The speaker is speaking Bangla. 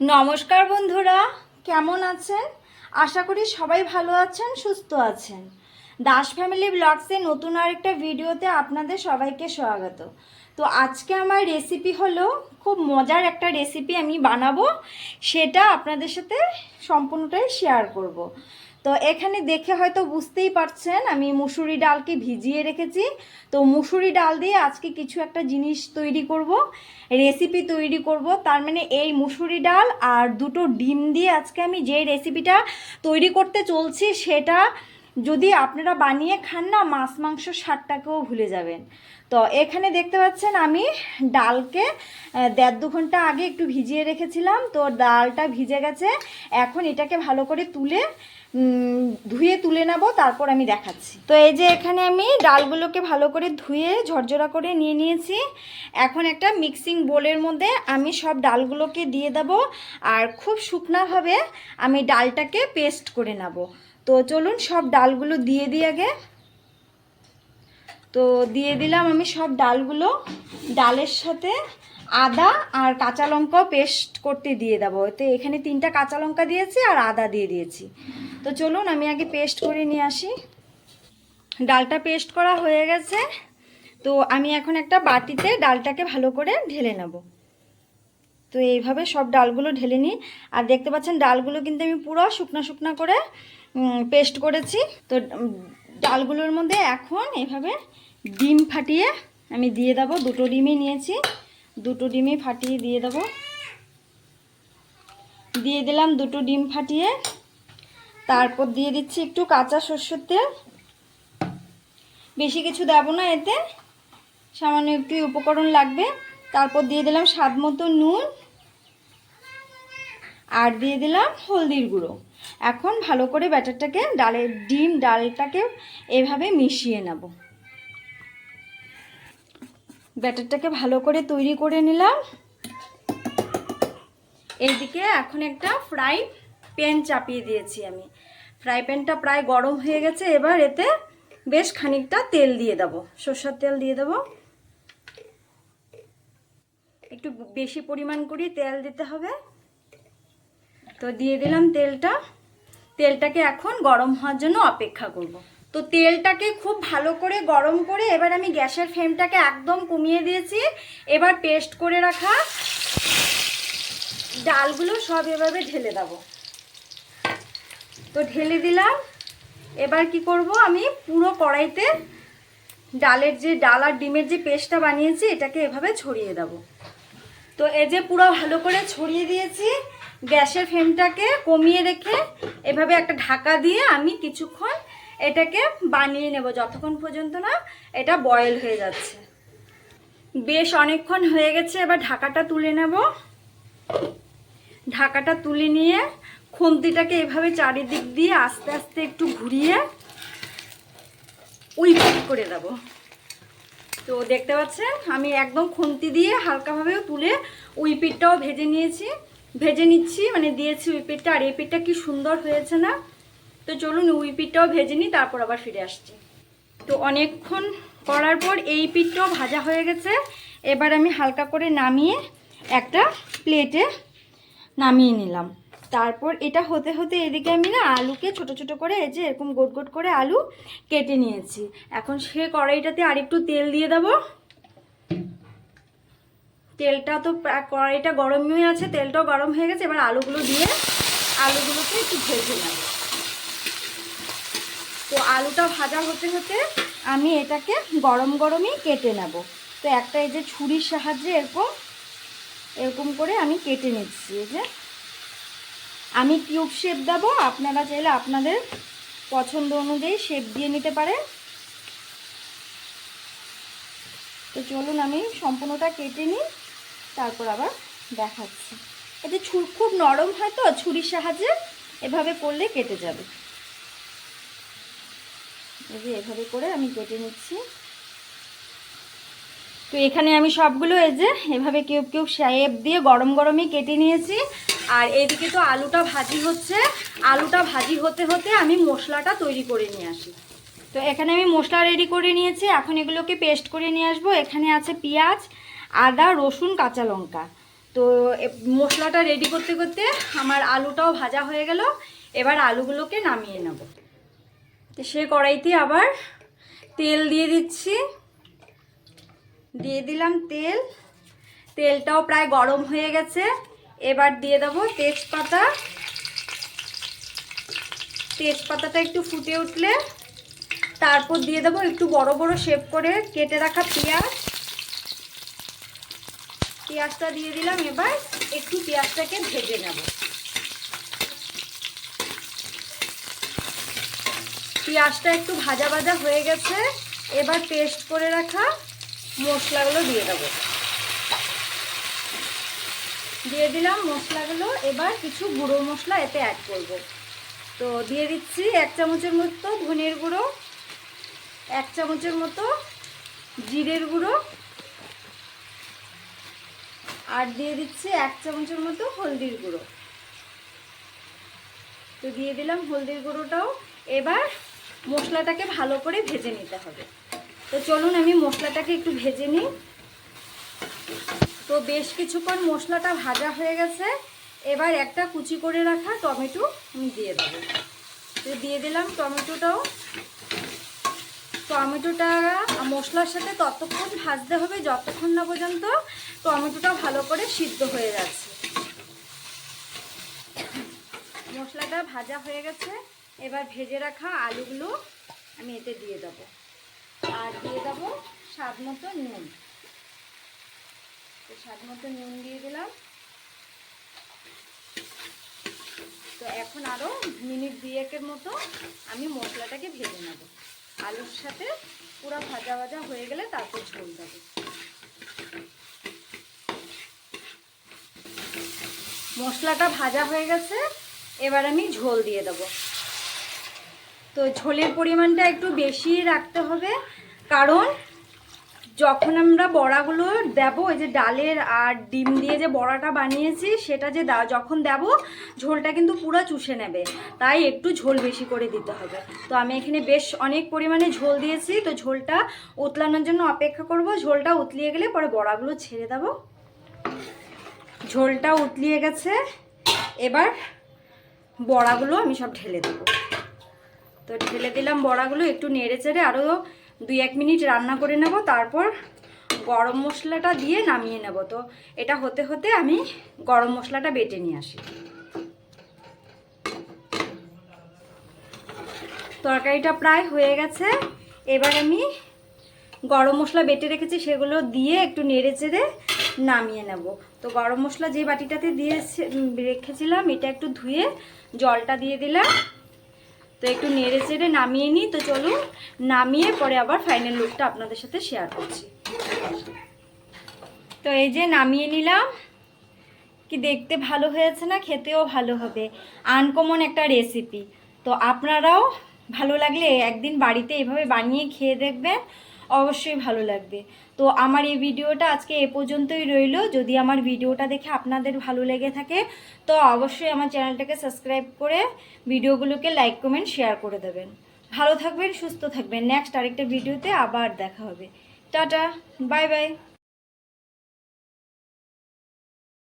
নমস্কার বন্ধুরা, কেমন আছেন? আশা করি সবাই ভালো আছেন, সুস্থ আছেন। দাস ফ্যামিলি ব্লগসে নতুন আরেকটা ভিডিওতে আপনাদের সবাইকে স্বাগত। তো আজকে আমার রেসিপি হলো, খুব মজার একটা রেসিপি আমি বানাবো, সেটা আপনাদের সাথে সম্পূর্ণটাই শেয়ার করব। তো এখানে দেখে হয়তো বুঝতেই পারছেন, আমি মুসুরি ডালকে ভিজিয়ে রেখেছি। তো মুসুরি ডাল দিয়ে আজকে কিছু একটা জিনিস তৈরি করব রেসিপি তৈরি করব। তার মানে এই মুসুরি ডাল আর দুটো ডিম দিয়ে আজকে আমি যে রেসিপিটা তৈরি করতে চলছি সেটা যদি আপনারা বানিয়ে খান না, মাছ, মাংস স্বাদটাকেও ভুলে যাবেন। তো এখানে দেখতে পাচ্ছেন আমি ডালকে দেড় দু ঘণ্টা আগে একটু ভিজিয়ে রেখেছিলাম। তো ডালটা ভিজে গেছে। এখন এটাকে ভালো করে তুলে ধুয়ে তুলে নেব, তারপর আমি দেখাচ্ছি। তো এই যে এখানে আমি ডালগুলোকে ভালো করে ধুয়ে ঝরঝরা করে নিয়ে নিয়েছি। এখন একটা মিক্সিং বোলের মধ্যে আমি সব ডালগুলোকে দিয়ে দেব। আর খুব শুকনাভাবে আমি ডালটাকে পেস্ট করে নেব। তো চলুন সব ডালগুলো দিয়ে দিই আগে। তো দিয়ে দিলাম আমি সব ডালগুলো। ডালের সাথে আদা আর কাঁচা লঙ্কাও পেস্ট করতে দিয়ে দেবো। তো এখানে তিনটা কাঁচা লঙ্কা দিয়েছি আর আদা দিয়ে দিয়েছি। তো চলুন আমি আগে পেস্ট করে নিয়ে আসি। ডালটা পেস্ট করা হয়ে গেছে। তো আমি এখন একটা বাটিতে ডালটাকে ভালো করে ঢেলে নেব। তো এইভাবে সব ডালগুলো ঢেলে নিই। আর দেখতে পাচ্ছেন ডালগুলো কিন্তু আমি পুরো শুকনো শুকনো করে পেস্ট করেছি। তো ডালগুলোর মধ্যে এখন এভাবে ডিম ফাটিয়ে আমি দিয়ে দেবো। দুটো ডিমই নিয়েছি। দুটো ডিমই ফাটিয়ে দিয়ে দেবো। দিয়ে দিলাম দুটো ডিম ফাটিয়ে। তারপর দিয়ে দিচ্ছি একটু কাঁচা সর্ষের তেল। বেশি কিছু দেবো না এতে। সামান্য একটু উপকরণ লাগবে। তারপর দিয়ে দিলাম স্বাদ মতো নুন। আর দিয়ে দিলাম হলদির গুঁড়ো। এখন ভালো করে ব্যাটারটাকে ডালের ডিম ডালটাকে এভাবে মিশিয়ে নেব। ব্যাটারটাকে ভালো করে তৈরি করে নিলাম। এইদিকে এখন একটা ফ্রাই প্যান চাপিয়ে দিয়েছি আমি। ফ্রাই প্যানটা প্রায় গরম হয়ে গেছে, এবার এতে বেশ খানিকটা তেল দিয়ে দেবো। সর্ষের তেল দিয়ে দেবো। একটু বেশি পরিমাণ করে তেল দিতে হবে। তো দিয়ে দিলাম তেলটা। তেলটাকে এখন গরম হওয়ার জন্য অপেক্ষা করব। তো তেলটাকে খুব ভালো করে গরম করে এবার আমি গ্যাসের ফ্লেমটাকে একদম কমিয়ে দিয়েছি। এবার পেস্ট করে রাখা ডালগুলো সব এভাবে ঢেলে দেবো। তো ঢেলে দিলাম। এবার কি করব আমি পুরো কড়াইতে ডালের যে ডাল আর ডিমের যে পেস্টটা বানিয়েছি, এটাকে এভাবে ছড়িয়ে দেবো। তো এই যে পুরো ভালো করে ছড়িয়ে দিয়েছি গ্যাসের ফ্লেমটাকে কমিয়ে রেখে এভাবে একটা ঢাকা দিয়ে আমি কিছুক্ষণ এটাকে বানিয়ে নেব, যতক্ষণ পর্যন্ত না এটা বয়েল হয়ে যাচ্ছে। বেশ অনেকক্ষণ হয়ে গেছে, এবার ঢাকাটা তুলে নেব। ঢাকাটা তুলে নিয়ে খুন্তিটাকে এভাবে চারিদিক দিয়ে আস্তে আস্তে একটু ঘুরিয়ে উইপিট করে দেবো। তো দেখতে পাচ্ছেন, আমি একদম খুন্তি দিয়ে হালকাভাবেও তুলে উইপিটটাও ভেজে নিয়েছি। ভেজে নিচ্ছি মানে দিয়েছি উইপিটটা আর এই পিঠটা কি সুন্দর হয়েছে না? তো চলুন উইপিটটাও ভেজে নিই, তারপর আবার ফিরে আসছি। তো অনেকক্ষণ করার পর এই পিঠটাও ভাজা হয়ে গেছে। এবার আমি হালকা করে নামিয়ে একটা প্লেটে নামিয়ে নিলাম। তারপর এটা হতে হতে এদিকে আমি না আলুকে ছোট ছোট করে, এই যে এরকম গোট গোট করে আলু কেটে নিয়েছি। এখন সে কড়াইটাতে আরেকটু তেল দিয়ে দেবো। তেলটা তো কড়াইটা গরমই আছে, তেলটাও গরম হয়ে গেছে, এবার আলুগুলো দিয়ে আলুগুলোকে একটু ভেজে নেব। তো আলুটা ভাজা হতে হতে আমি এটাকে গরম গরমই কেটে নেব। তো একটা এই যে ছুরির সাহায্যে এরকম এরকম করে আমি কেটে নিচ্ছি, এই যে। আমি কিউব শেপ দেবো, আপনারা চাইলে আপনাদের পছন্দ অনুযায়ী শেপ দিয়ে নিতে পারেন। তো চলুন আমি সম্পূর্ণটা কেটে নিই। তারপর আবার দেখাচ্ছি। এতে ছুর খুব নরম হয় তো, ছুরির সাহায্যে এভাবে করলে কেটে যাবে। এই এভাবে করে আমি কেটে নিচ্ছি। তো এখানে আমি সবগুলো এই যে এভাবে কিউব কিউব শেপ দিয়ে গরম গরমই কেটে নিয়েছি। আর এদিকে তো আলুটা ভাজি হচ্ছে। আলুটা ভাজি হতে হতে আমি মশলাটা তৈরি করে নিয়ে আসি। তো এখানে আমি মশলা রেডি করে নিয়েছি। এখন এগুলোকে পেস্ট করে নিয়ে আসব। এখানে আছে পেঁয়াজ আদা, রসুন, কাঁচা লঙ্কা। তো মশলাটা রেডি করতে করতে আমার আলুটাও ভাজা হয়ে গেল। এবার আলুগুলোকে নামিয়ে নেব। তো সে কড়াইতে আবার তেল দিয়ে দিচ্ছি। দিয়ে দিলাম তেল। তেলটাও প্রায় গরম হয়ে গেছে। এবার দিয়ে দেবো তেজপাতা। তেজপাতাটা একটু ফুটে উঠলে তারপর দিয়ে দেবো একটু বড় বড় শেপ করে কেটে রাখা পেঁয়াজ। পেঁয়াজটা দিয়ে দিলাম, এবার একটু পেঁয়াজটাকে ভেজে নেব। পেঁয়াজটা একটু ভাজা ভাজা হয়ে গেছে, এবার পেস্ট করে রাখা মশলাগুলো দিয়ে দেবো। দিয়ে দিলাম মশলাগুলো, এবার কিছু গুঁড়ো মশলা এতে অ্যাড করব। তো দিয়ে দিচ্ছি এক চামচের মতো ধনের গুঁড়ো, এক চামচের মতো জিরের গুঁড়ো আর দিয়ে দিচ্ছি এক চামচের মতো হলদির গুঁড়ো। তো দিয়ে দিলাম হলদির গুঁড়োটাও। এবার মশলাটাকে ভালো করে ভেজে নিতে হবে। তো চলুন আমি মশলাটাকে একটু ভেজে নিই। তো বেশ কিছুক্ষণ মশলাটা ভাজা হয়ে গেছে। এবার একটা কুচি করে রাখা টমেটো দিয়ে দেবো। তো দিয়ে দিলাম টমেটোটাও। টমেটোটা মশলার সাথে ততক্ষণ ভাজতে হবে, যতক্ষণ না পর্যন্ত টমেটোটা ভালো করে সিদ্ধ হয়ে যাচ্ছে মশলাটা ভাজা হয়ে গেছে। এবার ভেজে রাখা আলুগুলো আমি এতে দিয়ে দেবো। আর দিয়ে দেবো স্বাদ মতো নুন। তো স্বাদ মতো নুন দিয়ে দিলাম। তো এখন আরও মিনিট দুয়েকের মতো আমি মশলাটাকে ভেজে নেব। আলুর সাথে পুরো ভাজা ভাজা হয়ে গেলে তারপর ঝোল দেবো। মশলাটা ভাজা হয়ে গেছে, এবার আমি ঝোল দিয়ে দেব। তো ঝোলের পরিমাণটা একটু বেশি রাখতে হবে, কারণ যখন আমরা বড়াগুলো দেবো ওই যে ডালের আর ডিম দিয়ে যে বড়াটা বানিয়েছি, সেটা যে যখন দেব, ঝোলটা কিন্তু পুরো চুষে নেবে। তাই একটু ঝোল বেশি করে দিতে হবে। তো আমি এখানে বেশ অনেক পরিমাণে ঝোল দিয়েছি। তো ঝোলটা উতলানোর জন্য অপেক্ষা করব। ঝোলটা উতলিয়ে গেলে পরে বড়াগুলো ছেড়ে দেবো। ঝোলটা উতলিয়ে গেছে। এবার বড়াগুলো আমি সব ঢেলে দেবো। তো ঢেলে দিলাম বড়াগুলো, একটু নেড়ে চেড়ে আরও দুই এক মিনিট রান্না করে নেব, তারপর গরম মশলাটা দিয়ে নামিয়ে নেব। তো এটা হতে হতে আমি গরম মশলাটা বেটে নিয়ে আসি। তরকারিটা প্রায় হয়ে গেছে। এবার আমি গরম মশলা বেটে রেখেছি, সেগুলো দিয়ে একটু নেড়ে চেড়ে নামিয়ে নেব। তো গরম মশলা যে বাটিটাতে দিয়ে রেখেছিলাম, এটা একটু ধুয়ে জলটা দিয়ে দিলাম। তো একটু নেড়ে চেড়ে নামিয়ে নিই। তো চলুন, নামিয়ে পরে আবার ফাইনাল লুকটা আপনাদের সাথে শেয়ার করছি। তো এই যে নামিয়ে নিলাম। কি দেখতে ভালো হয়েছে না? খেতেও ভালো হবে। আনকমন একটা রেসিপি তো আপনারাও ভালো লাগলে একদিন বাড়িতে এভাবে বানিয়ে খেয়ে দেখবেন। অবশ্যই ভালো লাগবে। তো আমার এই ভিডিওটা আজকে এ পর্যন্তই রইল। যদি আমার ভিডিওটা দেখে আপনাদের ভালো লেগে থাকে, তো অবশ্যই আমার চ্যানেলটাকে সাবস্ক্রাইব করে ভিডিওগুলোকে লাইক, কমেন্ট, শেয়ার করে দেবেন। ভালো থাকবেন, সুস্থ থাকবেন। নেক্সট আরেকটা ভিডিওতে আবার দেখা হবে। Tata, bye bye.